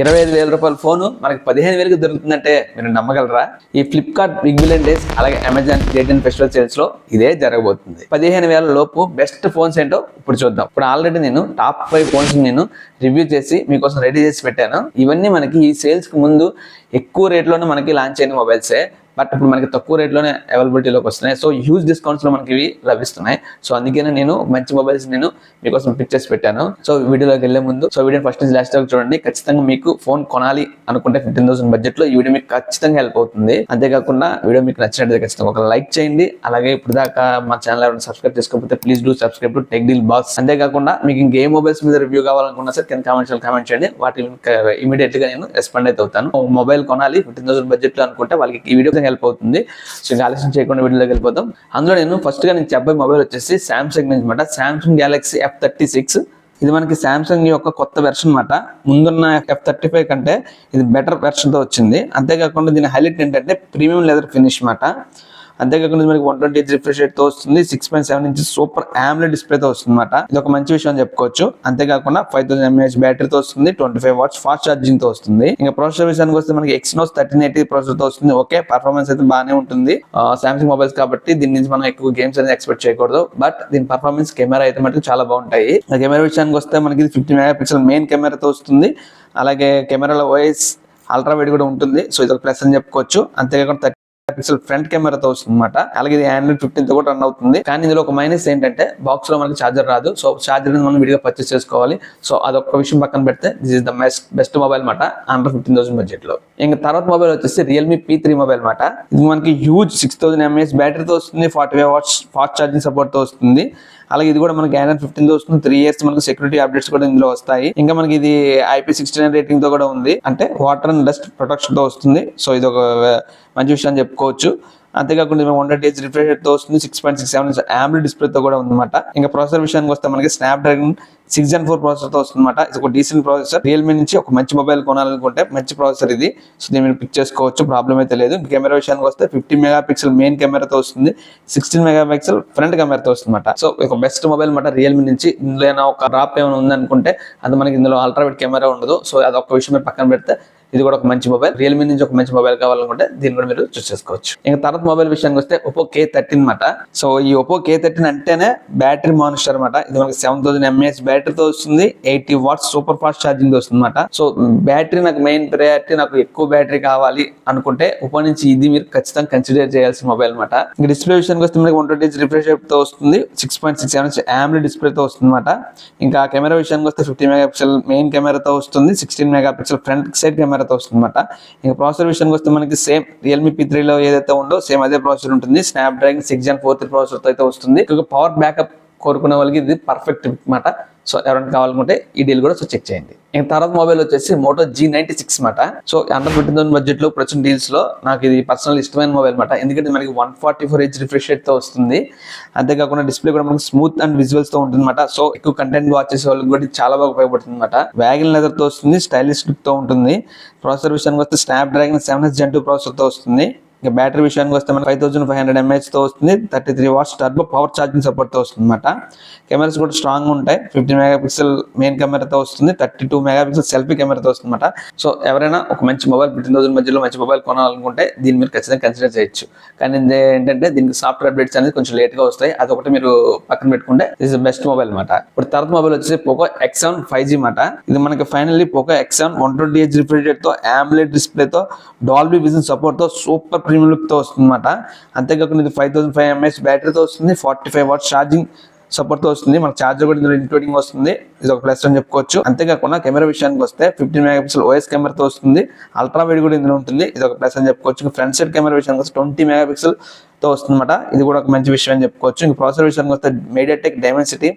ఇరవై ఐదు వేల రూపాయల ఫోన్ మనకి పదిహేను వేలకు దొరుకుతుందంటే మీరు నమ్మగలరా? ఈ ఫ్లిప్కార్ట్ బిగ్ బిలియన్ డేస్ అలాగే అమెజాన్ గ్రేట్ ఫెస్టివల్ సేల్స్లో ఇదే జరగబోతుంది. పదిహేను వేల లోపు బెస్ట్ ఫోన్స్ ఏంటో ఇప్పుడు చూద్దాం. ఇప్పుడు ఆల్రెడీ నేను టాప్ ఫైవ్ ఫోన్స్ నేను రివ్యూ చేసి మీకోసం రెడీ చేసి పెట్టాను. ఇవన్నీ మనకి ఈ సేల్స్కి ముందు ఎక్కువ రేట్లోనే మనకి లాంచ్ అయిన మొబైల్సే బట్ ఇప్పుడు మనకి తక్కువ రేట్లోనే అవైలబిలిటీలోకి వస్తున్నాయి. సో హ్యూజ్ డిస్కౌంట్స్లో మనకి ఇవి లభిస్తున్నాయి. సో అందుకనే నేను మంచి మొబైల్స్ నేను మీకోసం పిక్చర్స్ పెట్టాను. సో వీడియోలోకి వెళ్ళే ముందు సో వీడియో ఫస్ట్ నుంచి లాస్ట్ వరకు చూడండి. ఖచ్చితంగా మీకు ఫోన్ కొనాలి అనుకుంటే ఫిఫ్టీన్ థౌసండ్ బడ్జెట్లో ఈ వీడియో మీకు ఖచ్చితంగా హెల్ప్ అవుతుంది. అంతేకాకుండా వీడియో మీకు నచ్చినట్టు ఖచ్చితంగా ఒక లైక్ చేయండి. అలాగే ఇప్పుడు దాకా మా ఛానల్ ఎవరైనా సబ్స్క్రైబ్ చేసుకోకపోతే please do subscribe to tech deal box అంతేకాకుండా మీకు ఇంకే మొబైల్స్ మీద రివ్యూ కావాలనుకున్నా సార్ కింద కామెంట్స్ కామెంట్ చేయండి. వాటి ఇమీడియట్గా నేను రెస్పాండ్ అయితే అవుతాను. మొబైల్ కొనాలి ఫిఫ్టీన్ థౌసండ్ బడ్జెట్లో అనుకుంటే వాళ్ళకి ఈ వీడియో హెల్ప్ అవుతుంది. సో ఇంకా ఆలస్యం చేయకుండా వీడియోలోకి వెళ్ళిపోతాం. అందులో నేను ఫస్ట్గా నేను చెప్పే మొబైల్ వచ్చేసి సామ్సంగ్ నుంచి అనమాట Samsung Galaxy F thirty six ఇది మనకి సామ్సంగ్ యొక్క కొత్త వెర్షన్ అనమాట ముందున్న ఎఫ్ థర్టీ ఫైవ్ కంటే ఇది బెటర్ వెర్షన్తో వచ్చింది. అంతేకాకుండా దీని హైలైట్ ఏంటంటే ప్రీమియం లెదర్ ఫినిష్ అన్నమాట. అంతేకాకుండా మనకి వన్ ట్వంటీ రిఫ్రెష్ రేట్తో వస్తుంది. Six point seven inches super AMOLED display తో వస్తుంది అనమాట ఇది ఒక మంచి విషయం అని చెప్పుకోవచ్చు. అంతేకాకుండా ఫైవ్ థౌసండ్ ఎంఏహెచ్ బ్యాటరీతో వస్తుంది. ట్వంటీ ఫైవ్ వాట్స్ ఫాస్ట్ ఛార్జింగ్తో వస్తుంది. ఇంకా ప్రాసెసర్ విషయానికి వస్తే మనకి ఎక్స్నోస్ థర్టీన్ ఎయిటీ ప్రాసెసర్తో వస్తుంది. ఓకే పర్ఫార్మెన్స్ అయితే బాగానే ఉంటుంది. సామ్సంగ్ మొబైల్స్ కాబట్టి దీని నుంచి మనం ఎక్కువ గేమ్స్ అనేది ఎక్స్పెక్ట్ చేయకూడదు. బట్ దీని పర్ఫార్మెన్స్ కెమెరా అయితే మటుకు చాలా బాగుంటాయి. కెమెరా విషయానికి వస్తే మనకి ఫిఫ్టీ మెగా పిక్సెల్ మెయిన్ కెమెరాతో వస్తుంది. అలాగే కెమెరాలో వాయిస్ అల్ట్రా వైడ్ కూడా ఉంటుంది. సో ఇది ఒక ప్లస్ అని చెప్పుకోవచ్చు. అంతేకాకుండా పిక్సెల్ ఫ్రంట్ కెమెరాతో వస్తుంది అనమాట అలాగే ఇది ఆండ్రాయిడ్ ఫిఫ్టీన్తో కూడా రన్ అవుతుంది. కానీ ఇందులో ఒక మైనస్ ఏంటంటే బాక్స్లో మనకి చార్జర్ రాదు. సో ఛార్జర్ మనం విడిగా పర్చేస్ చేసుకోవాలి. సో అదొక విషయం పక్కన పెడితే this is the best best mobile మాట అండర్ ఫిఫ్టీన్ థౌసండ్ బడ్జెట్లో. ఇంకా తర్వాత మొబైల్ వచ్చేసి రియల్మీ పీ త్రీ మొబైల్ మాట ఇది మనకి హ్యూజ్ సిక్స్ థౌసండ్ ఎంఏఎస్ బ్యాటరీతో వస్తుంది forty five watts fast charging సపోర్ట్తో వస్తుంది. అలాగే ఇది కూడా మనకి ఆండ్రాయిడ్ ఫిఫ్టీన్తో వస్తుంది. త్రీ ఇయర్స్ మనకి సెక్యూరిటీ అప్డేట్స్ కూడా ఇందులో వస్తాయి. ఇంకా మనకి ఇది ఐపీ సిక్స్టీ నైన్ రేటింగ్తో కూడా ఉంది. అంటే వాటర్ అండ్ డస్ట్ ప్రొటెక్షన్తో వస్తుంది. సో ఇది ఒక మంచి విషయం అని చెప్పుకోవచ్చు. అంతేకాకుండా మేము వన్ డేస్ రిఫ్రెష్తో వస్తుంది six point six seven AMOLED డిస్ప్లేతో కూడా ఉందన్నమాట. ఇంకా ప్రాసెసర్ విషయానికి వస్తే మనకి Snapdragon six gen four ప్రాసెసర్తో వస్తుందన్నమాట. ఇది ఒక డీసెంట్ ప్రాసెసర్ రియల్మీ నుంచి ఒక మంచి మొబైల్ కొనాలనుకుంటే మంచి ప్రాసెసర్ ఇది. సో దీన్ని మీరు పిక్ చేసుకోవచ్చు ప్రాబ్లం అయితే లేదు. కెమెరా విషయానికి వస్తే ఫిఫ్టీ మెగా పిక్సెల్ మెయిన్ కెమెరాతో వస్తుంది సిక్స్టీన్ మెగా పిక్సెల్ ఫ్రంట్ కెమెరాతో వస్తుందన్నమాట. సో ఒక బెస్ట్ మొబైల్ అనమాట రియల్మీ నుంచి. ఇందులో ఏమైనా ఒక డ్రాప్ ఏమైనా ఉందనుకుంటే అది మనకి ఇందులో అల్ట్రావెట్ కెమెరా ఉండదు. సో అది ఒక విషయం మీరు పక్కన పెడితే ఇది కూడా ఒక మంచి మొబైల్. రియల్మీ నుంచి ఒక మంచి మొబైల్ కావాలనుకుంటే దీన్ని కూడా మీరు చూస్ చేసుకోవచ్చు. ఇంకా తర్వాత మొబైల్ విషయానికి వస్తే ఒప్పో కే థర్టీన్ అనమాట సో ఈ ఒప్పో కే థర్టీన్ అంటేనే బ్యాటరీ మానిస్టర్ అనమాట ఇది మనకి సెవెన్ థౌసండ్ ఎంఏహెచ్ బ్యాటరీతో వస్తుంది. Eighty watts super fast charging వస్తుంది అనమాట సో బ్యాటరీ నాకు మెయిన్ ప్రయారిటీ నాకు ఎక్కువ బ్యాటరీ కావాలి అనుకుంటే ఒప్పో నుంచి ఇది మీరు ఖచ్చితంగా కన్సిడర్ చేయాల్సిన మొబైల్ అనమాట ఇంకా డిస్ప్లే విషయానికి వస్తే మనకి వన్ ట్వంటీ రిఫ్రెష్తో వస్తుంది. Six point six seven AMOLED డిస్ప్లేతో వస్తుంది అనమాట ఇంకా కెమెరా విషయానికి వస్తే ఫిఫ్టీ మెగా పిక్సెల్ మెయిన్ కెమెరాతో వస్తుంది. Sixteen mega pixel front side camera కెమెరాతో వస్తుంది ఇంకా ప్రాసెసర్ విషయానికి వస్తే మనకి సేమ్ రియల్మీ పీ త్రీలో ఏదైతే ఉందో సేమ్ అదే ప్రాసెసర్ ఉంటుంది. Snapdragon six gen four three ప్రాసెసర్తో అయితే వస్తుంది. ఇంకా పవర్ బ్యాకప్ కోరుకునే వాళ్ళకి ఇది పర్ఫెక్ట్ అనమాట సో ఎవరైనా కావాలనుకుంటే ఈ డీల్ కూడా సో చెక్ చేయండి. ఇంకా తర్వాత మొబైల్ వచ్చేసి మోటో జీ నైన్టీ సిక్స్ మాట. సో అండర్ ఫిఫ్టీన్ థౌసండ్ బడ్జెట్లో ప్రస్తుతం డీల్స్లో నాకు ఇది పర్సనల్ ఇష్టమైన మొబైల్ మాట. ఎందుకంటే మనకి one forty four H refresh రేట్తో వస్తుంది. అంతేకాకుండా డిస్ప్లే కూడా మనకి స్మూత్ అండ్ విజువల్స్తో ఉంటుంది అనమాట సో ఎక్కువ కంటెంట్ వాచ్ చేసే వాళ్ళకి కూడా చాలా బాగా ఉపయోగపడుతుంది అనమాట వ్యాగన్ లెదర్తో వస్తుంది స్టైలిష్ లుక్తో ఉంటుంది. ప్రాసెసర్ విషయానికి వస్తే Snapdragon seven S gen two ప్రాసెసర్తో వస్తుంది. ఇంకా బ్యాటరీ విషయానికి వస్తే మనకి ఫైవ్ థౌసండ్ ఫైవ్ హండ్రెడ్ ఎంహెచ్తో వస్తుంది thirty three watts turbo power charging సపోర్ట్తో వస్తుంది అనమాట కెమెరాస్ కూడా స్ట్రాంగ్ ఉంటాయి ఫిఫ్టీ మెగా పిక్సెల్ మెయిన్ కెమెరాతో వస్తుంది thirty two mega pixel selfie కెమెరాతో వస్తుంది అనమాట సో ఎవరైనా ఒక మంచి మొబైల్ ఫిఫ్టీన్ థౌసండ్ మధ్యలో మంచి మొబైల్ కొనాలనుకుంటే దీన్ని మీరు ఖచ్చితంగా కన్సిడర్ చేయొచ్చు. కానీ ఏంటంటే దీనికి సాఫ్ట్వేర్ అప్డేట్స్ అనేది కొంచెం లేట్గా వస్తాయి. అదొకటి మీరు పక్కన పెట్టుకుంటే దిస్ బెస్ట్ మొబైల్ అనమాట ఇప్పుడు తర్వాత మొబైల్ వచ్చేసి Poco X seven five G మాట ఇది మనకి finally Poco X seven one twenty H రిఫ్రిజరేట్తో AMOLED డిస్ప్లేతో డాల్బీ బిజినెస్ సపోర్ట్తో సూపర్ ప్రీమియం లుక్తో అంతేకాకుండా ఇది ఫైవ్ థౌసండ్ ఫైవ్ ఎంఎస్ బ్యాటరీతో వస్తుంది ఫార్టీ ఫైవ్ వాట్స్ ఛార్జింగ్ సపోర్ట్తో వస్తుంది. మనకు చార్జర్ కూడా ఇందులో ఇంక్లూడింగ్ వస్తుంది. ఇది ఒక ప్లస్ అని చెప్పుకోవచ్చు. అంతేకాకుండా కెమెరా విషయానికి వస్తే ఫిఫ్టీన్ మెగా పిక్సెల్ ఓఎస్ కెమెరాతో వస్తుంది. అల్ట్రా వైడ్ కూడా ఇందులో ఉంటుంది. ఇది ఒక ప్లస్ అని చెప్పుకోవచ్చు. ఫ్రంట్ సైడ్ కెమెరా విషయానికి వస్తే ట్వంటీ మెగా పిక్సెల్తో వస్తుందన్నమాట. ఇది కూడా ఒక మంచి విషయం అని చెప్పుకోవచ్చు. ఇంకా ప్రాసెసర్ విషయానికి వస్తే MediaTek Dimensity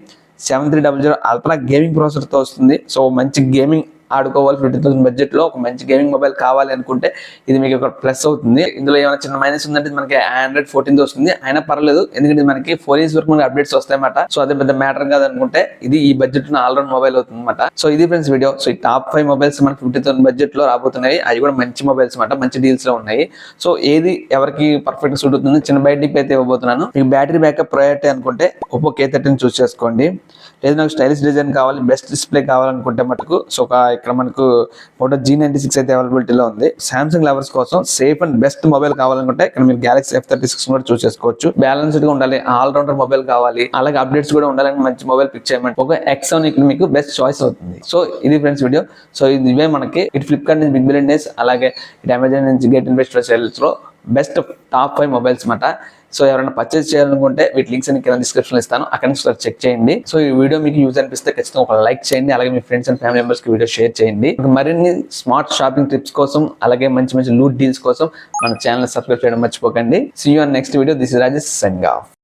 seven three double zero ultra gaming ప్రాసెసర్తో వస్తుంది. సో మంచి గేమింగ్ ఆడుకోవాలి ఫిఫ్టీ థౌసండ్ బడ్జెట్లో ఒక మంచి గేమింగ్ మొబైల్ కావాలి అనుకుంటే ఇది మీకు ఒక ప్లస్ అవుతుంది. ఇందులో ఏమైనా చిన్న మైనస్ ఉందంటే మనకి ఆండ్రాయిడ్ ఫోర్టీన్ వస్తుంది. అయినా పర్లేదు ఎందుకంటే మనకి ఫోర్ ఇయర్స్ వరకు మనకి అప్డేట్స్ వస్తాయన్నమాట. సో అదే పెద్ద మ్యాటర్ కాదు అనుకుంటే ఇది ఈ బడ్జెట్ ఆల్రౌండ్ మొబైల్ అవుతుంది అనమాట సో ఇది ఫ్రెండ్స్ వీడియో సో ఈ టాప్ ఫైవ్ మొబైల్స్ మనకి ఫిఫ్టీ థౌసండ్ బడ్జెట్లో రాబోతున్నాయి. అవి కూడా మంచి మొబైల్స్ అనమాట మంచి డీల్స్లో ఉన్నాయి. సో ఏది ఎవరికి పర్ఫెక్ట్ సూట్ అవుతుంది చిన్న బయట అయితే ఇవ్వబోతున్నాను. మీకు బ్యాటరీ బ్యాకప్ ప్రయారిటీ అనుకుంటే ఒప్పో కే థర్టీన్ చూస్ చేసుకోండి. లేదు నాకు స్టైలిష్ డిజైన్ కావాలి బెస్ట్ డిస్ప్లే కావాలనుకుంటే మటుకు. సో ఒక ఇక్కడ మనకు ఫోటో జీ నైన్టీ సిక్స్ అయితే అవైలబిలిటీలో ఉంది. సామ్సంగ్ లవర్స్ కోసం సేఫ్ అండ్ బెస్ట్ మొబైల్ కావాలనుకుంటే ఇక్కడ మీరు గ్యాలక్సీ ఎఫ్ థర్టీ సిక్స్ కూడా చూస్ చేసుకోవచ్చు. బ్యాలెన్స్డ్గా ఉండాలి ఆల్ రౌండర్ మొబైల్ కావాలి అలాగే అప్డేట్స్ కూడా ఉండాలని మంచి మొబైల్ పిక్ చేయమంటే ఒక ఎక్స్ ఇక్కడ మీకు బెస్ట్ చాయిస్ అవుతుంది. సో ఇది ఫ్రెండ్స్ వీడియో సో ఇది ఇవే మనకి ఇటు ఫ్లిప్కార్ట్ నుంచి బిగ్ బిలియన్ డేస్ అలాగే ఇటు అమెజాన్ నుంచి గేట్ ఇన్వెస్టర్ సేల్స్లో బెస్ట్ టాప్ ఫైవ్ మొబైల్స్ అనమాట సో ఎవరైనా పర్చేస్ చేయాలనుకుంటే వీటి లింక్స్ అని కింద డిస్క్రిప్షన్ ఇస్తాను. అక్కడ నుంచి చెక్ చేయండి. సో ఈ వీడియో మీకు యూజ్ అనిపిస్తే ఖచ్చితంగా ఒక లైక్ చేయండి. అలాగే మీ ఫ్రెండ్స్ అండ్ ఫ్యామిలీ మెంబర్స్కి వీడియో షేర్ చేయండి. మరిన్ని స్మార్ట్ షాపింగ్ టిప్స్ కోసం అలాగే మంచి మంచి లూట్ డీల్స్ కోసం మన ఛానల్ సబ్స్క్రైబ్ చేయడం మర్చిపోకండి. See you next video this is Rajesh Seng of